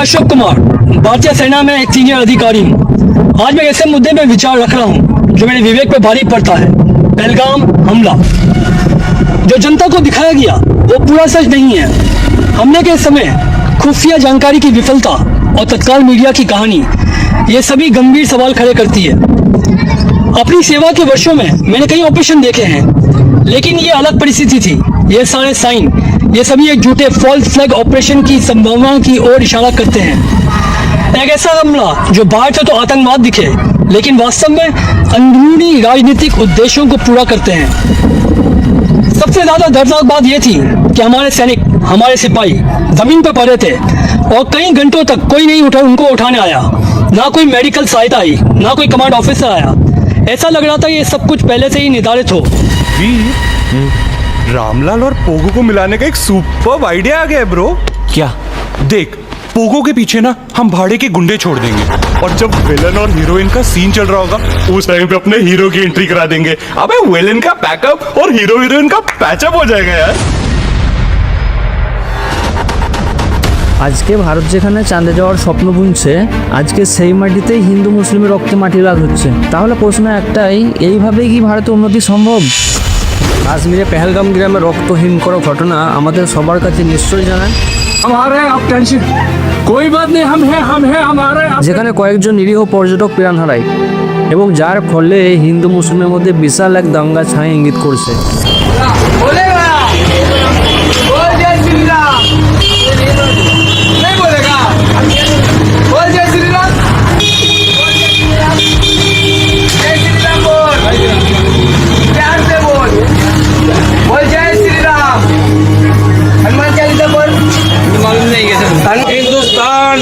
अशोक कुमार, भारतीय सेना में एक सीनियर अधिकारी हूँ। आज मैं ऐसे मुद्दे में विचार रख रहा हूँ, जो मेरे विवेक पे भारी पड़ता है। पहलगाम, हमला। जो जनता को दिखाया गया, वो पूरा सच नहीं है। हमले के समय खुफिया जानकारी की विफलता और तत्काल मीडिया की कहानी, ये सभी गंभीर सवाल खड़े करती है। अपनी सेवा के वर्षों में मैंने कई ऑपरेशन देखे हैं, लेकिन ये अलग परिस्थिति थी। ये सारे साइन, ये सभी एक झूठे फॉल्स फ्लैग ऑपरेशन की संभावना की ओर इशारा करते हैं। एक ऐसा हमला जो बाहर से तो आतंकवाद दिखे, लेकिन वास्तव में अंदरूनी राजनीतिक उद्देश्यों को पूरा करते हैं। सबसे ज़्यादा दर्दनाक बात यह थी कि हमारे सैनिक, हमारे सिपाही ज़मीन पर पड़े थे और कई घंटों तक कोई नहीं उठा, उनको उठाने आया। ना कोई मेडिकल सहायता आई, ना कोई कमांड ऑफिसर आया। ऐसा लग रहा था ये सब कुछ पहले से ही निर्धारित हो। वीर रामलाल और पोगो को मिलाने का एक सुपर आइडिया आ गया है ब्रो क्या देख पोगो के पीछे ना हम भाड़े के गुंडे छोड़ देंगे और जब विलन और हीरोइन का सीन चल रहा होगा उस टाइम पे अपने हीरो की एंट्री करा देंगे अबे विलन का पैकअप और हीरो हीरोइन का पैचअप हो जाएगा यार আজকে ভারত যেখানে চাঁদে যাওয়ার স্বপ্ন বুনছে আজকে সেই মাটিতেই হিন্দু মুসলিমের রক্তে মাটি লাল হচ্ছে তাহলে প্রশ্ন একটাই এইভাবেই কি ভারতে উন্নতি সম্ভব কাশ্মীরে পেহেলগাম গ্রামে রক্তহীন করা ঘটনা আমাদের সবার কাছে নিশ্চয়ই জানান যেখানে কয়েকজন নিরীহ পর্যটক প্রাণ হারায় এবং যার ফলে হিন্দু মুসলিমের মধ্যে বিশাল এক দাঙ্গা ছায় ইঙ্গিত করছে।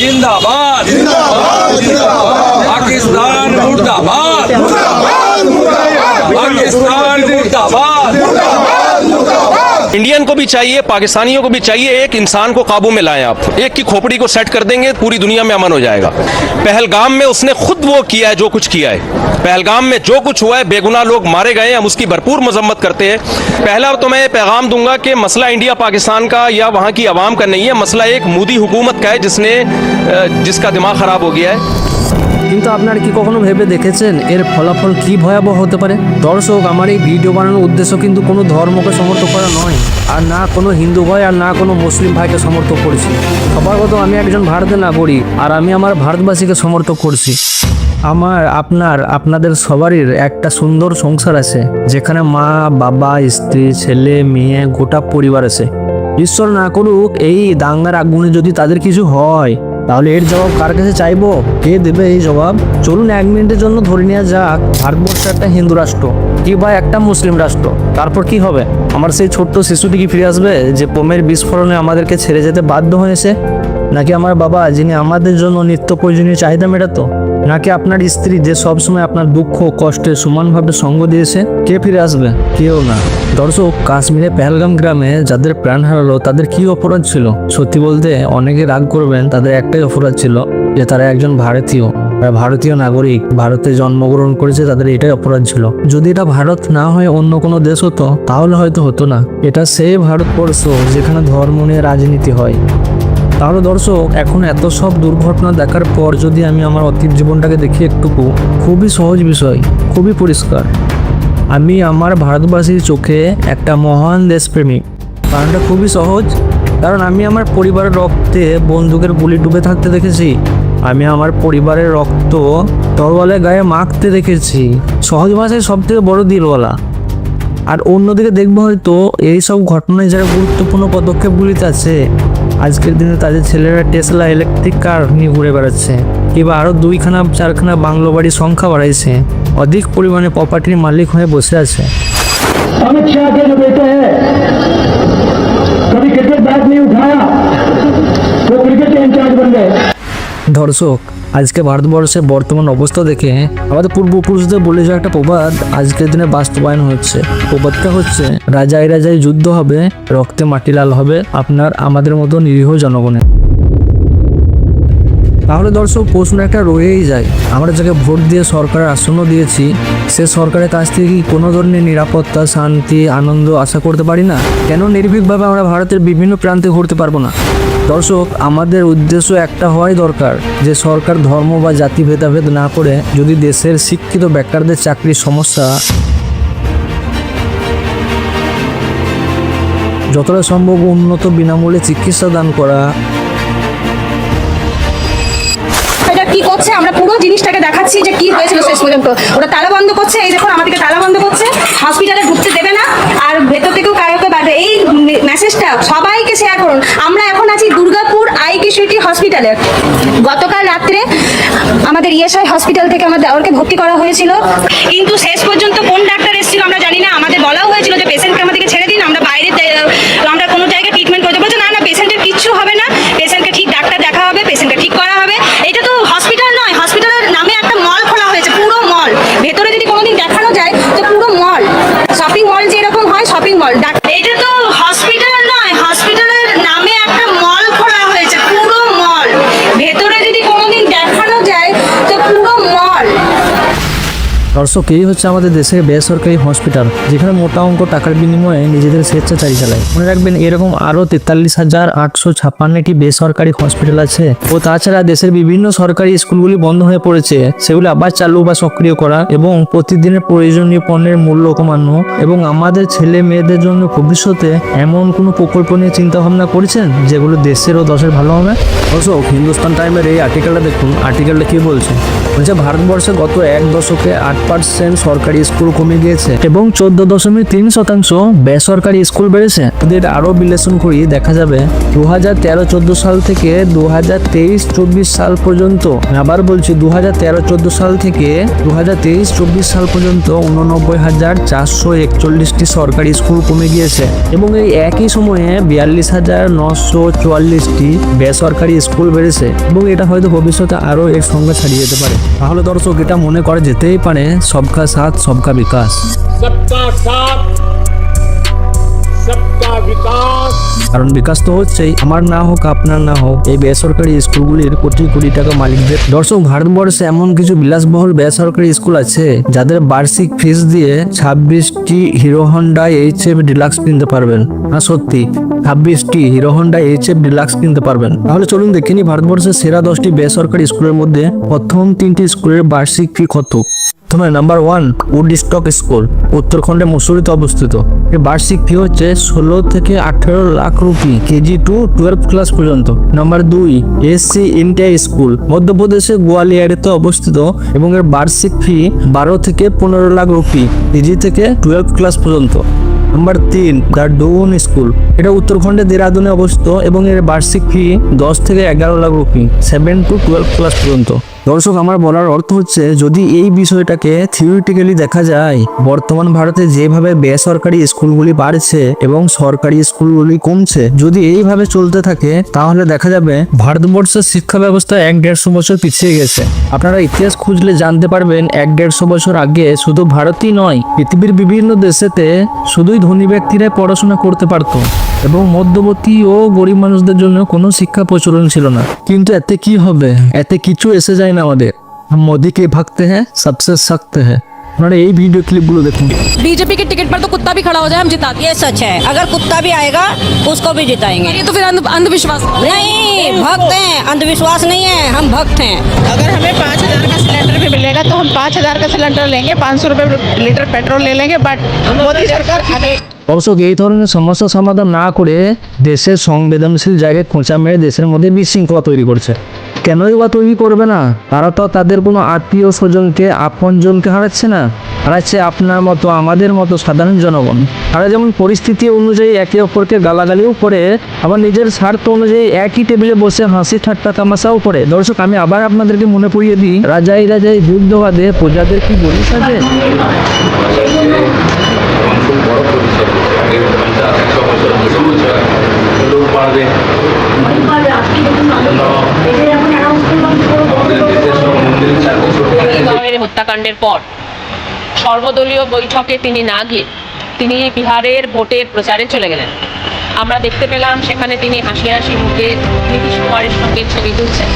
জিন্দাবাদ। পাকিস্তান মুর্দাবাদ। পাকিস্তান इंडियन को भी चाहिए, पाकिस्तानियों को भी चाहिए, एक इंसान को काबू में लाएँ आप। एक की खोपड़ी को सेट कर देंगे, पूरी दुनिया में अमन हो जाएगा। पहलगाम में उसने खुद वो किया है जो कुछ किया है। पहलगाम में जो कुछ हुआ है, बेगुनाह लोग मारे गए हम उसकी भरपूर मजम्मत करते हैं। पहला तो मैं पैगाम दूँगा कि मसला इंडिया पाकिस्तान का या वहाँ की आवाम का नहीं है। मसला एक मोदी हुकूमत का है जिसने जिसका दिमाग खराब हो गया है। কিন্তু আপনারা কি কখনো ভেবে দেখেছেন এর ফলাফল কি ভয়াবহ হতে পারে? দর্শক, আমার এই ভিডিও বানানোর উদ্দেশ্য কিন্তু কোনো ধর্মকে সমর্থন করা নয়, আর না কোনো হিন্দু ভাই আর না কোনো মুসলিম ভাইকে সমর্থন করছি। সবার আমি একজন ভারতের নাগরিক, আর আমি আমার ভারতবাসীকে সমর্থন করছি। আমার, আপনার, আপনাদের সবারই একটা সুন্দর সংসার আছে, যেখানে মা, বাবা, স্ত্রী, ছেলে, মেয়ে, গোটা পরিবার আছে। ঈশ্বর না করুক, এই দাঙ্গার আগুনে যদি তাদের কিছু হয় তাহলে এর জবাব কার কাছে চাইব? কে দেবে এই জবাব? চলুন এক মিনিটের জন্য ধরে নেওয়া যাক ভারতবর্ষ একটা হিন্দু রাষ্ট্র। কি বা একটা মুসলিম রাষ্ট্র? তারপর কি হবে? আমার সেই ছোট্ট শিশুটি কি ফিরে আসবে যে বোমের বিস্ফোরণে আমাদেরকে ছেড়ে যেতে বাধ্য হয়েছে? নাকি আমার বাবা, যিনি আমাদের জন্য নিত্য প্রয়োজনীয় চাহিদা মেটাতো? নাকি আপনার স্ত্রী যে সবসময় আপনার দুঃখ, কষ্টে সমানভাবে সঙ্গ দিয়েছে? কে ফিরে আসবে? কেউ না। দর্শক, কাশ্মীরে পেহেলগাম গ্রামে যাদের প্রাণ হারালো, তাদের কি অপরাধ ছিল? সত্যি বলতে, অনেকে রাগ করবেন, তাদের একটাই অপরাধ ছিল যে তারা একজন ভারতীয়। তারা ভারতীয় নাগরিক, ভারতে জন্মগ্রহণ করেছে, তাদের এটাই অপরাধ ছিল। যদি এটা ভারত না হয়ে, অন্য কোনো দেশ হতো, তাহলে হয়তো হতো না। এটা সেই ভারতবর্ষ যেখানে ধর্ম নিয়ে রাজনীতি হয়। তাহলে দর্শক, এখন এত সব দুর্ঘটনা দেখার পর যদি আমি আমার অতীত জীবনটাকে দেখি একটুকু, খুবই সহজ বিষয়, খুবই পরিষ্কার। আমি আমার ভারতবাসীর চোখে একটা মহান দেশপ্রেমিক। কারণটা খুবই সহজ, কারণ আমি আমার পরিবারের রক্তে বন্দুকের গুলি ডুবে থাকতে দেখেছি, আমি আমার পরিবারের রক্ত তরোয়ালে গায়ে মাখতে দেখেছি। সহজ ভাষায় সব থেকে বড় দিলওয়ালা। আর অন্যদিকে দেখবো হয়তো এই সব ঘটনায় যারা গুরুত্বপূর্ণ পদক্ষেপগুলিতে আছে আজকের দিনে তাদের ছেলেরা টেসলা ইলেকট্রিক কার নিয়ে ঘুরে বেড়াচ্ছে কিংবা আরও দুইখানা চারখানা বাংলো বাড়ির সংখ্যা বাড়াইছে অধিক পরিমাণে প্রপার্টির মালিক হয়ে বসে আছে अमित शाह के जो बेटे हैं कभी क्रिकेट बैट नहीं उठाया वो क्रिकेट के इंचार्ज बन गए দর্শক আজকে ভারতবর্ষের বর্তমান অবস্থা দেখে আমাদের পূর্বপুরুষদের বলে যাওয়া একটা প্রবাদ আজকের দিনে বাস্তবায়ন হচ্ছে। প্রবাদটা হচ্ছে, রাজায় রাজায় যুদ্ধ হবে, রক্তে মাটি লাল হবে, আপনার আমাদের মতো নিরীহ জনগণের। তাহলে দর্শক প্রশ্ন একটা রয়েই যায়। আমরা যাকে ভোট দিয়ে সরকারের আসন্ন দিয়েছি, সে সরকারের কাছ থেকে কি কোনো ধরনের নিরাপত্তা, শান্তি, আনন্দ আশা করতে পারি না? কেন নির্ভীকভাবে আমরা ভারতের বিভিন্ন প্রান্তে ঘুরতে পারব না? দর্শক, আমাদের উদ্দেশ্য একটা হওয়াই দরকার যে সরকার ধর্ম বা জাতি ভেদাভেদ না করে যদি দেশের শিক্ষিত বেকারদের চাকরির সমস্যা যতটা সম্ভব উন্নত বিনামূল্যে চিকিৎসা দান করা করছে আমরা পুরো জিনিসটাকে দেখাচ্ছি যে কি হয়েছিল শেষ পর্যন্ত। ওরা তালা বন্ধ করছে, এই দেখুন, আমাদেরকে তালা বন্ধ করছে। হসপিটালে ঢুকতে দেবে না, আর ভেতর থেকেও কারোকে বাড়বে এই মেসেজটা সবাইকে শেয়ার করুন। আমরা এখন আছি দুর্গাপুর আই কিশোরটি হসপিটালে গতকাল রাত্রে আমাদের ইএসআই হসপিটাল থেকে আমাদের ওরকে ভর্তি করা হয়েছিল। কিন্তু শেষ পর্যন্ত কোন ডাক্তার এসেছিল আমরা জানি না। আমাদের বলাও হয়েছিল যে পেশেন্টকে আমাদেরকে ছেড়ে দিন আমরা বাইরে দে- আমরা কোনো জায়গায় ট্রিটমেন্ট করতে বলছে না না পেশেন্টের কিচ্ছু হবে না পেশেন্টকে ঠিক ডাক্তার দেখা হবে পেশেন্টকে ঠিক করা হবে এটা তো হসপিটাল নয় হসপিটালের নামে একটা মল খোলা হয়েছে পুরো মল ভেতরে যদি কোনোদিন দেখানো যায় তো পুরো মল শপিং মল যেরকম হয় শপিং মল এটা তো হসপিটাল নয় হসপিটালের নামে একটা মল খোলা হয়েছে পুরো মল ভেতরে যদি কোনোদিন দেখানো যায় তো পুরো মল দর্শক, এই হচ্ছে আমাদের দেশের বেসরকারি হসপিটাল, যেখানে মোটা অঙ্ক টাকার বিনিময়ে নিজেদের স্বেচ্ছাচারী চালায় মনে রাখবেন, এরকম আরও তেতাল্লিশ হাজার আটশো ছাপ্পান্নটি বেসরকারি হসপিটাল আছে ও তাছাড়া দেশের বিভিন্ন সরকারি স্কুলগুলি বন্ধ হয়ে পড়েছে। সেগুলি আবার চালু বা সক্রিয় করা এবং প্রতিদিনের প্রয়োজনীয় পণ্যের মূল্য কমানো এবং আমাদের ছেলে মেয়েদের জন্য ভবিষ্যতে এমন কোনো প্রকল্প নিয়ে চিন্তা ভাবনা করেছেন, যেগুলো দেশের ও দশের ভালো হবে? দর্শক, হিন্দুস্তান টাইমের এই আর্টিকেলটা দেখুন। আর্টিকেলটা কি বলছে? বলছে, ভারতবর্ষে গত এক দশকে আট পার্সেন্ট সরকারি স্কুল কমে গিয়েছে এবং চোদ্দ দশমিক তিন শতাংশ বেসরকারি স্কুল বেড়েছে। এদের আরও বিশ্লেষণ করি দেখা যাবে দু হাজার তেরো চোদ্দ সাল থেকে দু হাজার তেইশ চব্বিশ সাল পর্যন্ত। আবার বলছি দু হাজার তেরো চোদ্দ সাল থেকে দু হাজার তেইশ চব্বিশ সাল পর্যন্ত উননব্বই হাজার চারশো একচল্লিশটি সরকারি স্কুল কমে গিয়েছে এবং এই একই সময়ে বিয়াল্লিশ হাজার নশো চুয়াল্লিশটি বেসরকারি স্কুল বেড়েছে এবং এটা হয়তো ভবিষ্যতে আরও এর সঙ্গে ছাড়িয়ে যেতে পারে। তাহলে দর্শক, এটা মনে করা যেতেই পারে हैं सबका साथ सबका विकास। सबका साथ सबका কারণ বিকাশ তো হচ্ছেই। আমার না হোক, আপনার না হোক, এই বেসরকারি স্কুলগুলির কোটি কোটি টাকা মালিকদের। দর্শক, ভারতবর্ষে এমন কিছু বিলাসবহুল বেসরকারি স্কুল আছে, যাদের বার্ষিক ফিস দিয়ে ছাব্বিশটি Hero Honda H F deluxe কিনতে পারবেন। না, সত্যি, ছাব্বিশটি Hero Honda H F deluxe কিনতে পারবেন। তাহলে চলুন দেখে ভারতবর্ষের সেরা দশটি বেসরকারি স্কুলের মধ্যে প্রথম তিনটি স্কুলের বার্ষিক ফি কত। প্রথমে number one Woodstock school, উত্তরাখণ্ডে মুসুরিতে অবস্থিত। এর বার্ষিক ফি হচ্ছে ষোলো থেকে আঠেরো lakh rupee, KG to twelve class পর্যন্ত। নাম্বার দুই এসসি ইন্ডিয়া স্কুল মধ্যপ্রদেশে গোয়ালিয়ারেতে অবস্থিত এবং এর বার্ষিক ফি বারো থেকে পনেরো লাখ রুপি, কেজি থেকে টুয়েলভ ক্লাস পর্যন্ত। নাম্বার তিন দ্য ডুন স্কুল এটা উত্তরাখণ্ডে দেরাদুনে অবস্থিত এবং এর বার্ষিক ফি দশ থেকে এগারো lakh rupee seven to twelve class পর্যন্ত। দর্শক, আমার বলার অর্থ হচ্ছে, যদি এই বিষয়টাকে থিওরিটিক্যালি দেখা যায়, বর্তমান ভারতে যেভাবে বেসরকারি স্কুলগুলি বাড়ছে এবং সরকারি স্কুলগুলি কমছে, যদি এইভাবে চলতে থাকে, তাহলে দেখা যাবে ভারতবর্ষের শিক্ষা ব্যবস্থা এক দেড়শো বছর পিছিয়ে গেছে। আপনারা ইতিহাস খুঁজলে জানতে পারবেন, এক দেড়শো বছর আগে শুধু ভারতই নয়, পৃথিবীর বিভিন্ন দেশেতে শুধুই ধনী ব্যক্তিরাই পড়াশোনা করতে পারতো এবং মধ্যবর্তী ও গরিব মানুষদের জন্য কোনো শিক্ষা প্রচলন ছিল না। কিন্তু এতে কি হবে? এতে কিছু এসে যায় না আমাদের हम मोदी के भक्त हैं सबसे सख्त है আপনারা এই ভিডিও ক্লিপগুলো দেখুন बीजेपी के टिकट पर तो कुत्ता भी खड़ा हो जाए हम जिता ये सच है अगर कुत्ता भी आएगा उसको भी जिताएंगे ये तो फिर अंध- अंधविश्वास नहीं भक्त हैं अंधविश्वास नहीं है हम भक्त हैं अगर हमें पाँच हज़ार का सिलेंडर भी मिलेगा तो हम पाँच हज़ार का सिलेंडर लेंगे पाँच सौ रुपये लीटर पेट्रोल ले लेंगे बट मोदी सरकार आगे দর্শক এই ধরনের সমস্যা সমাধান না করে দেশের সংবেদনশীল জায়গায় খোঁচা মেরে দেশের মধ্যে বিশৃঙ্খলা তৈরি করছে কেনই বা তৈরি করবে না? তারা তো তাদের কোনো আত্মীয় স্বজনকে আপন আপনজনকে হারাচ্ছে না। হারাচ্ছে আপনার মতো, আমাদের মতো সাধারণ জনগণ। তারা যেমন পরিস্থিতি অনুযায়ী একে অপরকে গালাগালিও করে, আবার নিজের স্বার্থ অনুযায়ী একই টেবিলে বসে হাসি ঠাট্টা তামাশাও করে। দর্শক, আমি আবার আপনাদেরকে মনে পড়িয়ে দিই, রাজাই রাজাই যুদ্ধ বাদে প্রজাদের কি বলি সাজে? গাঁওয়ের হত্যাকাণ্ডের পর সর্বদলীয় বৈঠকে তিনি না গিয়ে তিনি বিহারের ভোটের প্রচারে চলে গেলেন। আমরা দেখতে পেলাম সেখানে তিনি হাসি হাসি মুখে নীতিশ কুমারের সঙ্গে ছবি তুলছেন।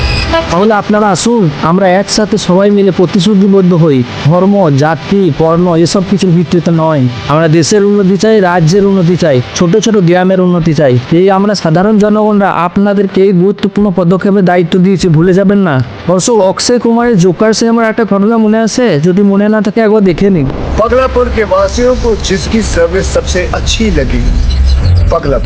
তাহলে আপনারা আসুন আমরা একসাথে সবাই মিলে প্রতিশ্রুতিবদ্ধ হই ধর্ম জাতি বর্ণ এসব কিছুর ভিত্তিতে নয় আমরা দেশের উন্নতি চাই রাজ্যের উন্নতি চাই ছোট ছোট গ্রামের উন্নতি চাই এই আমরা সাধারণ জনগণরা আপনাদেরকে এই গুরুত্বপূর্ণ পদক্ষেপের দায়িত্ব দিয়েছি ভুলে যাবেন না দর্শক অক্ষয় কুমারের জোকার সিনেমার একটা ঘটনা মনে আছে যদি মনে না থাকে একবার দেখে নিন पगलापुर के वासियों को जिसकी सर्विस सबसे अच्छी लगी পাগলা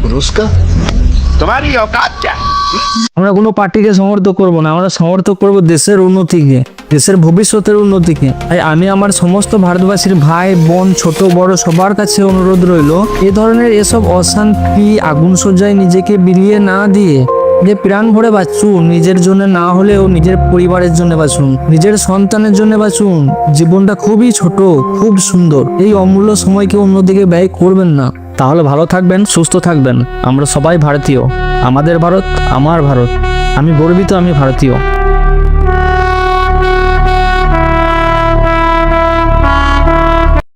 আমরা কোনো পার্টিকে সমর্থক করব না আমরা সমর্থক করব দেশের উন্নতিকে দেশের ভবিষ্যতের উন্নতিকে। তাই আমি আমার সমস্ত ভারতবাসীর ভাই বোন ছোট বড় সবার কাছে অনুরোধ রইল এ ধরনের এসব অশান্তি আগুন সজ্জায় নিজেকে বিলিয়ে না দিয়ে যে প্রাণ ভরে বাঁচুন নিজের জন্য না হলেও নিজের পরিবারের জন্য বাঁচুন নিজের সন্তানের জন্য বাঁচুন। জীবনটা খুবই ছোট খুব সুন্দর। এই অমূল্য সময়কে অন্যদিকে ব্যয় করবেন না। তাহলে ভালো থাকবেন, সুস্থ থাকবেন। আমরা সবাই ভারতীয়। আমাদের ভারত, আমার ভারত। আমি গর্বিত আমি ভারতীয়।